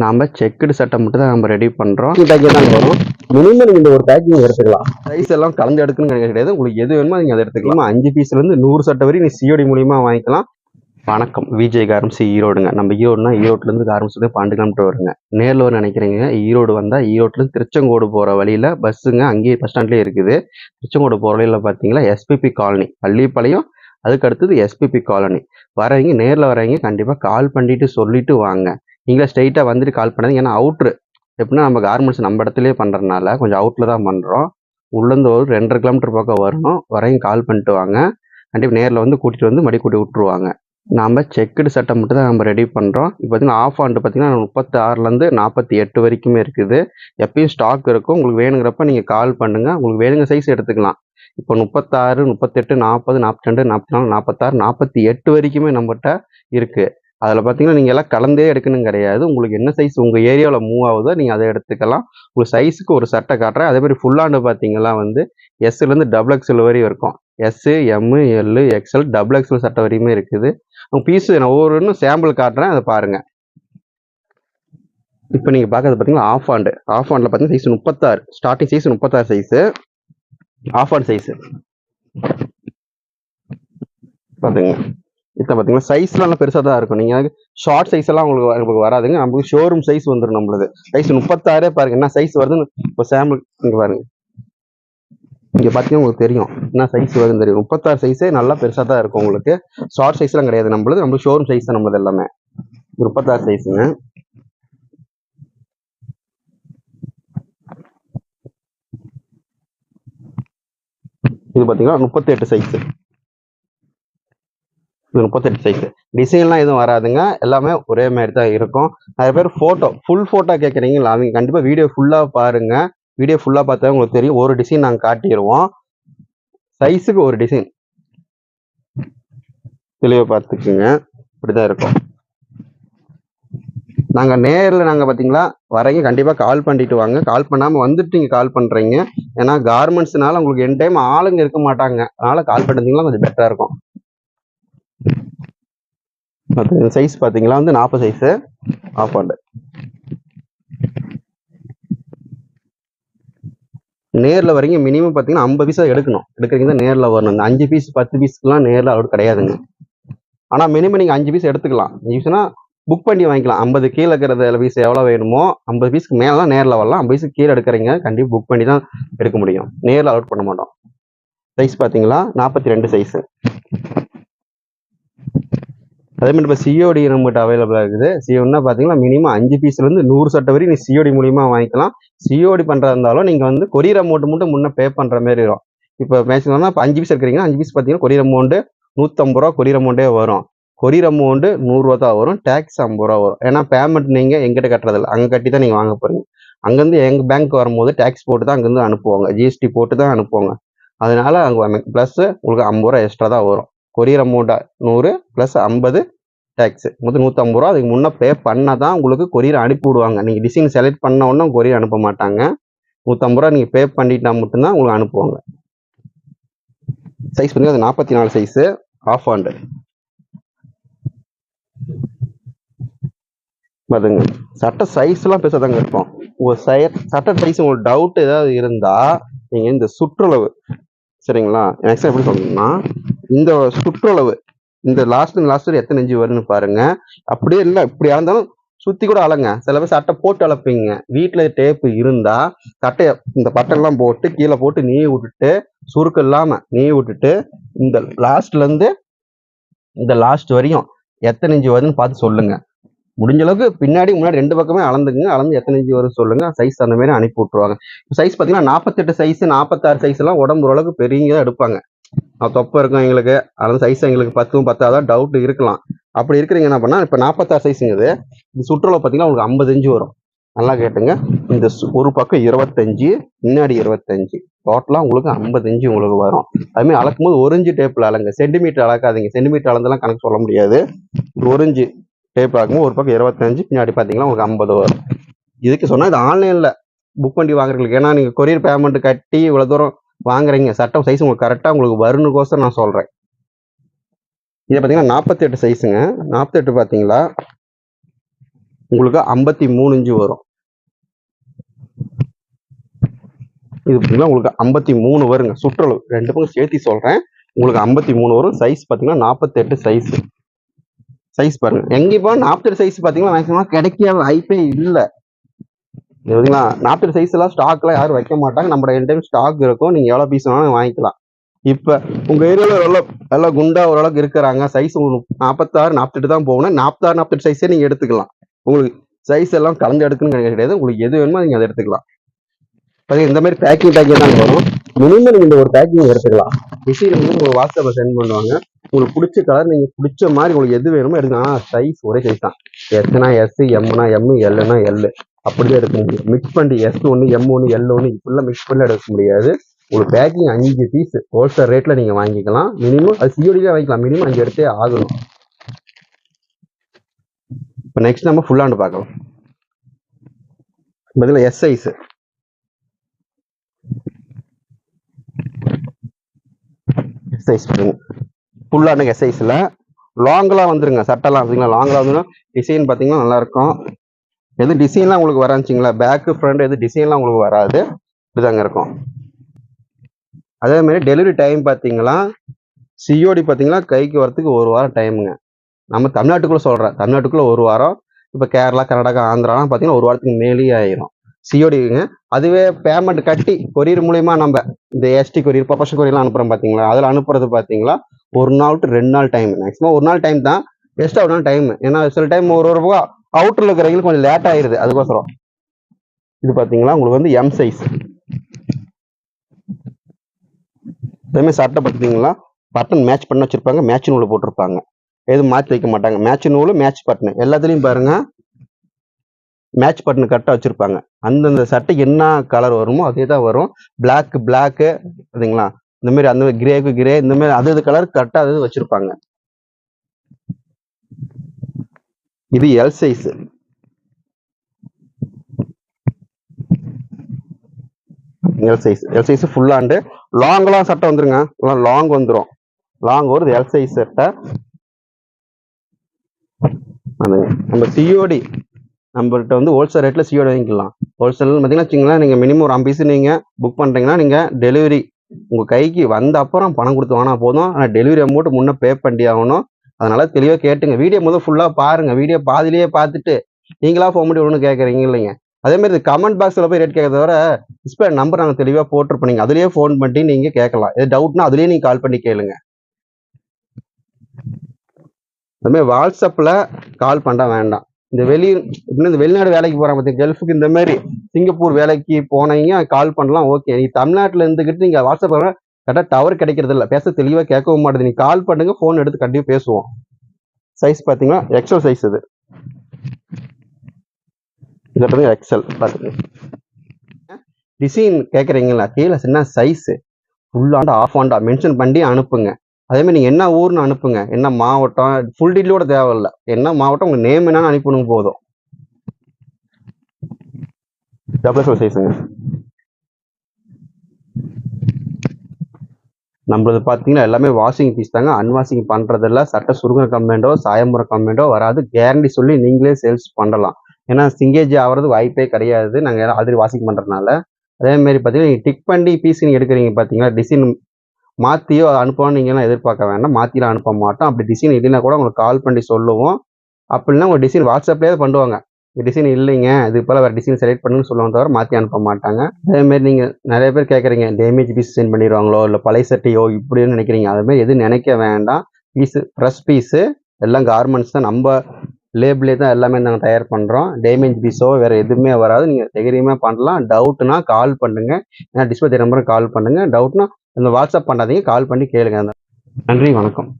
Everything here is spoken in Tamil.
நாம செக்குடு சட்டை மட்டும் தான் நம்ம ரெடி பண்றோம். பேக்கிங் தான் வரும் மினிமம் நீங்க இந்த ஒரு பேக்கிங் எடுத்துக்கலாம். சைஸ் எல்லாம் கலந்து எடுக்கணும்னு கிடையாது. உங்களுக்கு எது வேணுமோ நீங்க அதை எடுத்துக்கலாம். அஞ்சு பீஸ்ல இருந்து நூறு சட்டை வரையும் நீ சிஓடி மூலியமா வாங்கிக்கலாம். வணக்கம். விஜய் கார்மெண்ட்ஸ் ஈரோடுங்க. நம்ம ஈரோடுனா ஈரோட்ல இருந்து கார்மெண்ட்ஸ் வந்து பன்னெண்டு கிலோமீட்டர் வருங்க. நேர்ல வர நினைக்கிறீங்க ஈரோடு வந்தா ஈரோட்ல இருந்து திருச்செங்கோடு போற வழியில பஸ்ஸுங்க அங்கேயே பஸ் ஸ்டாண்ட்லயே இருக்குது. திருச்செங்கோடு போற வழியில பாத்தீங்களா எஸ்பிபி காலனி பள்ளிப்பாளையம் அதுக்கு அடுத்தது எஸ்பிபி காலனி வரவங்க நேரில் வரவங்க கண்டிப்பாக கால் பண்ணிட்டு சொல்லிட்டு வாங்க. நீங்களே ஸ்ட்ரெயிட்டாக வந்துட்டு கால் பண்ணாது ஏன்னா அவுட்ரு எப்படின்னா நம்ம கார்மெண்ட்ஸ் நம்ம இடத்துலேயே பண்ணுறதுனால கொஞ்சம் அவுட்டில் தான் பண்ணுறோம் உள்ளேருந்து ஒரு ரெண்டரை கிலோமீட்டர் பக்கம் வரணும். வரையும் கால் பண்ணிட்டு வாங்க. கண்டிப்பாக நேரில் வந்து கூட்டிகிட்டு வந்து மடி கூட்டி விட்டுருவாங்க. நாம செக்குடு சட்டை மட்டும் தான் நம்ம ரெடி பண்ணுறோம் இப்போ பார்த்தீங்கன்னா ஆஃப் ஆண்டு பார்த்தீங்கன்னா முப்பத்தி ஆறுலேருந்து நாற்பத்தி எட்டு வரைக்குமே இருக்குது. எப்பயும் ஸ்டாக் இருக்கும். உங்களுக்கு வேணுங்கிறப்ப நீங்கள் கால் பண்ணுங்கள் உங்களுக்கு வேணுங்க சைஸ் எடுத்துக்கலாம். இப்போ முப்பத்தாறு முப்பத்தெட்டு நாற்பது நாற்பத்தி ரெண்டு நாற்பத்தி நாலு நாற்பத்தாறு நாற்பத்தி எட்டு வரைக்குமே நம்மகிட்ட இருக்குது அதில் பார்த்தீங்கன்னா நீங்கள் எல்லாம் கலந்தே எடுக்கணும் கிடையாது. உங்களுக்கு என்ன சைஸ் உங்கள் ஏரியாவில் மூவ் ஆகுதோ நீங்கள் அதை எடுத்துக்கலாம். உங்கள் சைஸுக்கு ஒரு சட்டை காட்டுறேன். அதே மாதிரி ஃபுல்லாண்டு பார்த்தீங்கன்னா வந்து எஸ்லேருந்து டபுள் எக்ஸ்எல் வரையும் இருக்கும். S M L XL double XL சட்டை வரையுமே இருக்குது. உங்கள் பீஸு நான் ஒவ்வொரு இன்னும் சாம்பிள் காட்டுறேன். அதை பாருங்கள் இப்போ நீங்கள் பார்க்கறது பார்த்தீங்கன்னா ஆஃப் ஆண்டு. ஆஃப் ஆண்டில் பார்த்தீங்கன்னா சைஸ் முப்பத்தாறு. ஸ்டார்டிங் சைஸ் முப்பத்தாறு சைஸு ஆஃப் ஆண்ட் சைஸு பார்த்துங்க இப்போ பார்த்தீங்கன்னா சைஸ்லாம் பெருசாக தான் இருக்கும். நீங்கள் ஷார்ட் சைஸ் எல்லாம் உங்களுக்கு உங்களுக்கு வராதுங்க. நமக்கு ஷோரூம் சைஸ் வந்துடும் நம்மளுது. சைஸ் முப்பத்தாறே பாருங்க. என்ன சைஸ் வருதுன்னு இப்போ சாம்பிள் இங்கே பாருங்க. இங்கே பார்த்தீங்கன்னா உங்களுக்கு தெரியும். என்ன சைஸ் வருதுன்னு தெரியும். முப்பத்தாறு சைஸே நல்லா பெருசாக தான் இருக்கும் உங்களுக்கு. ஷார்ட் சைஸ்லாம் கிடையாது நம்மளுது. நம்மளுக்கு ஷோரூம் சைஸ் தான் நம்மளது எல்லாமே. முப்பத்தாறு சைஸுங்க இது பார்த்தீங்கன்னா முப்பத்தெட்டு சைஸ் இது முப்பத்தெட்டு சைஸ் டிசைன்லாம் எதுவும் வராதுங்க. எல்லாமே ஒரே மாதிரி தான் இருக்கும். நிறைய பேர் ஃபோட்டோ ஃபுல் ஃபோட்டோ கேட்குறீங்களா அவங்க கண்டிப்பாக வீடியோ ஃபுல்லாக பாருங்க. வீடியோ ஃபுல்லாக பார்த்தா உங்களுக்கு தெரியும். ஒரு டிசைன் நாங்கள் காட்டிடுவோம் சைஸுக்கு ஒரு டிசைன் தெளிவாக பார்த்துக்குங்க. இப்படி தான் இருக்கும். நாங்கள் நேரில் நாங்கள் பார்த்தீங்களா வரீங்க கண்டிப்பாக கால் பண்ணிட்டு வாங்க. கால் பண்ணாமல் வந்துட்டு நீங்கள் கால் பண்ணுறீங்க ஏன்னா கார்மெண்ட்ஸ்னால உங்களுக்கு என் டைம் ஆளுங்க இருக்க மாட்டாங்க. அதனால் கால் பண்ணிருந்தீங்களா கொஞ்சம் பெட்டராக இருக்கும். சைஸ் பார்த்தீங்களா வந்து நாற்பது சைஸு ஆஃப் ஆண்டு நேரில் வரீங்க மினிமம் பார்த்தீங்கன்னா ஐம்பது பீஸாக எடுக்கணும். எடுக்கிறீங்க நேரில் வரணும். இந்த அஞ்சு பீஸ் பத்து பீஸ்க்குலாம் நேரில் அவ்வளோ கிடையாதுங்க. ஆனால் மினிமம் நீங்கள் அஞ்சு பீஸ் எடுத்துக்கலாம். யூஸ்னா புக் பண்ணி வாங்கிக்கலாம். ஐம்பது கீழே இருக்கிறது பீஸ் எவ்வளோ வேணுமோ ஐம்பது பீஸ்க்கு மேலாம் நேரில் வரலாம். ஐம்பது பீஸுக்கு கீழே எடுக்கிறீங்க கண்டிப்பாக புக் பண்ணி தான் எடுக்க முடியும். நேரில் அவுட் பண்ண மாட்டோம். சைஸ் பார்த்தீங்களா? நாற்பத்தி ரெண்டு சைஸு அதே மாதிரி இப்போ சிஓடி நம்மகிட்ட அவைலபிளாக இருக்குது. சிஓடினா பார்த்தீங்கன்னா மினிமம் அஞ்சு பீஸ்லேருந்து நூறு சட்டை வரையும் நீ சிஓடி மூலியமாக வாங்கிக்கலாம். சிஓடி பண்ணுறதா இருந்தாலும் நீங்கள் வந்து கொரியர் அமௌண்ட் மட்டும் முன்னே பே பண்ணுற மாதிரி வரும். இப்போ மேக்ஸிமம்னா இப்போ அஞ்சு பீஸ் இருக்கிறீங்கன்னா அஞ்சு பீஸ் பார்த்தீங்கன்னா கொரியர் அமௌண்ட்டு நூற்றம்பது ரூபா கொரியர் அமௌண்ட்டே வரும். கொரியர் அமௌண்ட்டு நூறுரூவா தான் வரும். டேக்ஸ் ஐம்பது ரூபா வரும். ஏன்னா பேமெண்ட் நீங்கள் எங்கிட்ட கட்டுறதில்ல. அங்கே கட்டி தான் நீங்கள் வாங்க போகிறீங்க அங்கேருந்து எங்கள் பேங்க் வரும்போது டேக்ஸ் போட்டு தான் அங்கேருந்து அனுப்புவாங்க. ஜிஎஸ்டி போட்டு தான் அனுப்புவாங்க. அதனால அங்கே ப்ளஸ்ஸு உங்களுக்கு ஐம்பது ரூபா எக்ஸ்ட்ரா தான் வரும். கொரியர் அமௌண்ட்டாக நூறு ப்ளஸ் ஐம்பது டேக்ஸு மொத்தம் நூற்றம்பது ரூபா. அதுக்கு முன்னே பே பண்ணால் தான் உங்களுக்கு கொரியர் அனுப்பி விடுவாங்க. நீங்கள் டிசைன் செலக்ட் பண்ண உடனே கொரியர் அனுப்ப மாட்டாங்க. நூற்றம்பது ரூபா நீங்கள் பே பண்ணிட்டா மட்டும்தான் உங்களுக்கு அனுப்புவாங்க. சைஸ் பார்த்தீங்கன்னா அது நாற்பத்தி நாலு சைஸு ஆஃப் ஹேண்டு பாருங்க சட்டை சைஸ்லாம் பேசாதாங்க இருப்போம் உங்கள் சை சட்டை சைஸ் உங்களுக்கு டவுட் ஏதாவது இருந்தால் நீங்கள் இந்த சுற்றளவு சரிங்களா? நெக்ஸ்ட் எப்படி சொல்லணும்னா இந்த சுற்றளவு இந்த லாஸ்ட் லாஸ்ட் எத்தனை இஞ்சி வரும்னு பாருங்க. அப்படியே இல்லை இப்படி அளந்தாலும் சுற்றி கூட அலங்க. சில பேர் சட்டை போட்டு அளப்பீங்க வீட்டில் டேப்பு இருந்தால் சட்டையை இந்த பட்டெல்லாம் போட்டு கீழே போட்டு நீ விட்டுட்டு சுருக்கம் இல்லாமல் நீவி விட்டுட்டு இந்த லாஸ்ட்லேருந்து இந்த லாஸ்ட் வரையும் எத்தனை இஞ்சி வருதுன்னு பார்த்து சொல்லுங்கள் முடிஞ்ச அளவுக்கு பின்னாடி முன்னாடி ரெண்டு பக்கமே அளந்துங்க அளந்து எத்தனை இஞ்சி வரும் சொல்லுங்க. சைஸ் அந்த மாதிரி அனுப்பி விட்டுருவாங்க. சைஸ் பார்த்தீங்கன்னா நாற்பத்தெட்டு சைஸ் நாற்பத்தாறு சைஸ் எல்லாம் உடம்பு ஓரளவுக்கு பெரியங்க எடுப்பாங்க. தொப்பை இருக்கும் எங்களுக்கு. அந்த சைஸ் எங்களுக்கு பத்தும் பத்தாதான் டவுட் இருக்கலாம். அப்படி இருக்கிறீங்க என்ன பண்ணா இப்போ நாற்பத்தாறு சைஸுங்கிறது இந்த சுற்றுலா பார்த்தீங்கன்னா உங்களுக்கு ஐம்பது வரும். நல்லா கேட்டுங்க. இந்த ஒரு பக்கம் இருபத்தஞ்சு முன்னாடி இருபத்தஞ்சு. டோட்டலாக உங்களுக்கு ஐம்பது உங்களுக்கு வரும். அதுமாதிரி அளக்கும் போது ஒரு இன்ச்சு டேப்பில் அளங்க. சென்டிமீட்டர் அளக்காதீங்க. சென்டிமீட்டர் அளந்தெல்லாம் கணக்கு சொல்ல முடியாது. ஒரு இன்ச்சு டேப் பார்க்கும்போது ஒரு பக்கம் இருபத்தஞ்சு பின்னாடி பார்த்தீங்கன்னா உங்களுக்கு ஐம்பது வரும். இதுக்கு சொன்னால் இது ஆன்லைனில் புக் பண்ணி வாங்குறீங்களுக்கு. ஏன்னா நீங்கள் கொரியர் பேமெண்ட் கட்டி இவ்வளோ தூரம் வாங்குறீங்க. சட்டம் சைஸ் உங்களுக்கு கரெக்டாக உங்களுக்கு வருணுக்கோசரம் நான் சொல்கிறேன் இதை பார்த்தீங்கன்னா நாற்பத்தெட்டு சைஸுங்க நாற்பத்தெட்டு பார்த்தீங்களா உங்களுக்கு ஐம்பத்தி மூணு இன்ச்சு வரும். இது பார்த்தீங்கன்னா உங்களுக்கு ஐம்பத்தி மூணு வருங்க. சுற்றளவு. ரெண்டு பக்கம் சேர்த்து சொல்கிறேன் உங்களுக்கு ஐம்பத்தி மூணு வரும். சைஸ் பார்த்தீங்கன்னா நாற்பத்தெட்டு சைஸ் சைஸ் பாருங்க. எங்கேயும் நாற்பத்தெட்டு சைஸ் பார்த்தீங்கன்னா மேக்ஸிமம் கிடைக்க வாய்ப்பே இல்லை. சரிங்களா? நாற்பது சைஸ் எல்லாம் ஸ்டாக்லாம் யாரும் வைக்க மாட்டாங்க. நம்ம என் டைம் ஸ்டாக் இருக்கும். நீங்க எவ்வளவு பீஸ் வேணாலும் வாங்கிக்கலாம். இப்ப உங்க ஏரியால எவ்வளவு எல்லாம் குண்டா ஓரளவுக்கு இருக்கிறாங்க. சைஸ் நாற்பத்தாறு நாற்பத்தெட்டு தான் போகணும். நாற்பத்தாறு நாற்பத்தெட்டு சைஸே நீங்க எடுத்துக்கலாம். உங்களுக்கு சைஸ் எல்லாம் கலந்து எடுக்கணும்னு கிடையாது. உங்களுக்கு எது வேணுமோ நீங்க அதை எடுத்துக்கலாம். இந்த மாதிரி பேக்கிங் பேக்கிங் தான் வரும். மினிமம் நீங்க இந்த ஒரு பேக்கிங் எடுத்துக்கலாம். மிஷின் வந்து உங்களுக்கு வாட்ஸ்அப்பில் சென்ட் பண்ணுவாங்க. உங்களுக்கு பிடிச்ச கலர் நீங்க பிடிச்ச மாதிரி உங்களுக்கு எது வேணுமோ எடுக்கலாம் சைஸ் ஒரே சைஸ் தான். எஸ்னா எஸ் எம்னா எம் எல்னா எல் அப்படிதான் எடுக்க முடியும். மிக்ஸ் பண்ணி எஸ் ஒன்று எம் ஒன்று எல் ஒன்று இப்படிலாம் மிக்ஸ் பண்ணி எடுக்க முடியாது. உங்களுக்கு பேக்கிங் அஞ்சு பீஸ் ஹோல்சேல் ரேட்டில் நீங்கள் வாங்கிக்கலாம். மினிமம் அது சிஓடியே வாங்கிக்கலாம். மினிமம் அஞ்சு எடுத்தே ஆகணும். இப்போ நெக்ஸ்ட் நம்ம ஃபுல்லாண்டு பார்க்கலாம். பதில் எஸ் சைஸ் எஸ் சைஸ் பாருங்க ஃபுல்லான ஹேண்டுங்க எஸ் சைஸில் லாங்கெலாம் வந்துருங்க சட்டெல்லாம் வந்துங்களா லாங்கில் வந்துடும் டிசைன் பார்த்தீங்கன்னா நல்லாயிருக்கும். எதுவும் எது டிசைன்லாம் உங்களுக்கு வராச்சிங்களா பேக்கு ஃப்ரண்ட் எது டிசைன்லாம் உங்களுக்கு வராது. இப்படிதாங்க இருக்கும். அதே மாதிரி டெலிவரி டைம் பார்த்தீங்களா சிஓடி பார்த்தீங்களா கைக்கு வரத்துக்கு ஒரு வாரம் டைமுங்க நம்ம தமிழ்நாட்டுக்குள்ளே சொல்கிறேன் தமிழ்நாட்டுக்குள்ளே ஒரு வாரம். இப்போ கேரளா கர்நாடகா ஆந்திராலாம் பார்த்தீங்கன்னா ஒரு வாரத்துக்கு மேலேயே ஆயிரும். சிஓடிங்க அதுவே பேமெண்ட் கட்டி கொரியர் மூலயமா நம்ம இந்த எஸ்டி கொரியர் ப்ரொஃபஷன் கொரியர்லாம் அனுப்புகிறோம் பார்த்தீங்களா அதில் அனுப்புறது பார்த்தீங்களா ஒரு நாள் டு ரெண்டு நாள் டைம் மேக்ஸிமம் ஒரு நாள் டைம் தான். எக்ஸ்ட்ரா ஒரு நாள் டைம் ஏன்னா சில டைம் ஒரு ஒரு ரூபா அவுட்டர்ல இருக்கிறவங்களுக்கு கொஞ்சம் லேட் ஆயிருது. அதுக்கோசரம். இது பாத்தீங்களா? உங்களுக்கு வந்து எம் சைஸ் அதேமாதிரி சட்டை பார்த்தீங்களா பட்டன் மேட்ச் பண்ண வச்சிருப்பாங்க. மேட்ச் நூலை போட்டிருப்பாங்க. எதுவும் மாற்றி வைக்க மாட்டாங்க. மேட்ச் நூல் மேட்ச் பட்டன் எல்லாத்துலேயும் பாருங்க. மேட்ச் பட்டன் கரெக்டாக வச்சுருப்பாங்க. அந்தந்த சட்டைக்கு என்ன கலர் வருமோ அதே தான் வரும். பிளாக் பிளாக்கு சரிங்களா இந்த மாதிரி அந்த கிரேக்கு கிரே இந்த மாதிரி அது அது கலர் கரெக்டாக அது வச்சிருப்பாங்க. இது L size L size L size full hand லாங்கெலாம் லாங்லாம் சட்டை வந்துருங்க. லாங் வந்துடும் லாங் வருது. எல் சைஸ் சட்டை. அது நம்ம சிஓடி நம்மகிட்ட வந்து ஹோல்சேல் ரேட்டில் சிஓடி வாங்கிக்கலாம். ஹோல்சேல் பார்த்தீங்கன்னா வச்சிங்களா நீங்கள் மினிமம் ஒரு ஐம்பது பீஸ் நீங்கள் புக் பண்ணுறீங்கன்னா நீங்கள் டெலிவரி உங்கள் கைக்கு வந்த அப்புறம் பணம் கொடுத்து வாங்கினா போதும். ஆனால் டெலிவரி அமௌண்ட் முன்னே பே பண்ணி ஆகணும். அதனால் தெளிவாக கேட்டுங்க. வீடியோ முதல் ஃபுல்லாக பாருங்கள் வீடியோ பாதிலேயே பார்த்துட்டு நீங்களா ஃபோன் பண்ணி ஒன்று கேட்குறீங்க இல்லைங்க. அதே மாதிரி கமெண்ட் பாக்ஸில் போய் ரேட் கேட்க தவிர டிஸ்பிளே நம்பர் நாங்கள் தெளிவாக போட்டிருப்போம். நீங்கள் அதுலேயே ஃபோன் பண்ணி நீங்கள் கேட்கலாம். எது டவுட்னா அதுலேயே நீங்கள் கால் பண்ணி கேளுங்க. அதுமாதிரி வாட்ஸ்அப்பில் கால் பண்ண வேண்டாம். இந்த வெளி இந்த வெளிநாடு வேலைக்கு போகிறாங்க பார்த்தீங்க கல்ஃபுக்கு இந்த மாதிரி சிங்கப்பூர் வேலைக்கு போனீங்க கால் பண்ணலாம் ஓகே நீ தமிழ்நாட்டில் இருந்துக்கிட்டு நீங்கள் வாட்ஸ்அப் கரெக்டாக டவர் கிடைக்கிறது இல்லை. பேச தெளிவாக கேட்கவும் மாட்டேது. நீ கால் பண்ணுங்க ஃபோன் எடுத்து கண்டிப்பாக பேசுவோம். சைஸ் பார்த்தீங்கன்னா எக்ஸல் சைஸ் இது. இது பார்த்தீங்கன்னா எக்ஸல் பார்த்துங்க டிசைன் கேட்குறீங்களா கீழே சின்ன சைஸு ஃபுல்லாண்டா ஆஃப் ஆண்டா மென்ஷன் பண்ணி அனுப்புங்க. அதே மாதிரி நீங்கள் என்ன ஊர்னு அனுப்புங்க. என்ன மாவட்டம் ஃபுல் டீட்டெயிலோட தேவையில்ல. என்ன மாவட்டம் உங்கள் நேம் என்னன்னு அனுப்பணும் போதும். டபுள் சைஸுங்க நம்மளது பார்த்தீங்கன்னா எல்லாமே வாஷிங் பீஸ் தாங்க. அன்வாஷிங் பண்ணுறதில்ல சட்டை சுருங்குற கம்ப்ளைண்ட்டோ சாயமுறை கம்ப்ளைண்ட்டோ வராது. கேரண்டி சொல்லி நீங்களே சேல்ஸ் பண்ணலாம். ஏன்னா சிங்கேஜ் ஆகிறது வாய்ப்பே கிடையாது. நாங்கள் ஆல்ரெடி வாஷிங் பண்ணுறதுனால அதேமாரி பார்த்தீங்கன்னா நீங்கள் டிக் பண்ணி பீஸ் நீங்கள் எடுக்கிறீங்க பார்த்தீங்கன்னா டிசைன் மாற்றியோ அனுப்பணும் நீங்கள்லாம் எதிர்பார்க்க வேண்டாம். மாற்றிலாம் அனுப்ப மாட்டோம். அப்படி டிசைன் இல்லைன்னா கூட உங்களுக்கு கால் பண்ணி சொல்லுவோம். அப்படின்னா உங்கள் டிசைன் வாட்ஸ்அப்லேயே பண்ணுவாங்க. டிசைன் இல்லைங்க. இது போல் வேறு டிசைன் செலக்ட் பண்ணுன்னு சொல்லுவாங்க தவிர மாற்றி அனுப்ப மாட்டாங்க. அதேமாரி நீங்கள் நிறைய பேர் கேட்குறீங்க டேமேஜ் பீஸ் சென்ட் பண்ணிடுவாங்களோ? இல்லை பழைய சட்டையோ? இப்படின்னு நினைக்கிறீங்க. அதுமாதிரி எதுவும் நினைக்க வேண்டாம். பீஸு ஃப்ரெஷ் பீஸு எல்லாம் கார்மெண்ட்ஸ் தான் நம்ம லேபிளே தான் எல்லாமே நாங்கள் தயார் பண்ணுறோம் டேமேஜ் பீஸோ வேறு எதுவுமே வராது. நீங்கள் தைரியமாக பண்ணலாம். டவுட்னா கால் பண்ணுங்கள் ஏன்னா டிஸ்பிளே நம்பருக்கு கால் பண்ணுங்க. டவுட்னா இந்த வாட்ஸ்அப் பண்ணாதீங்க. கால் பண்ணி கேளுங்க. நன்றி வணக்கம்.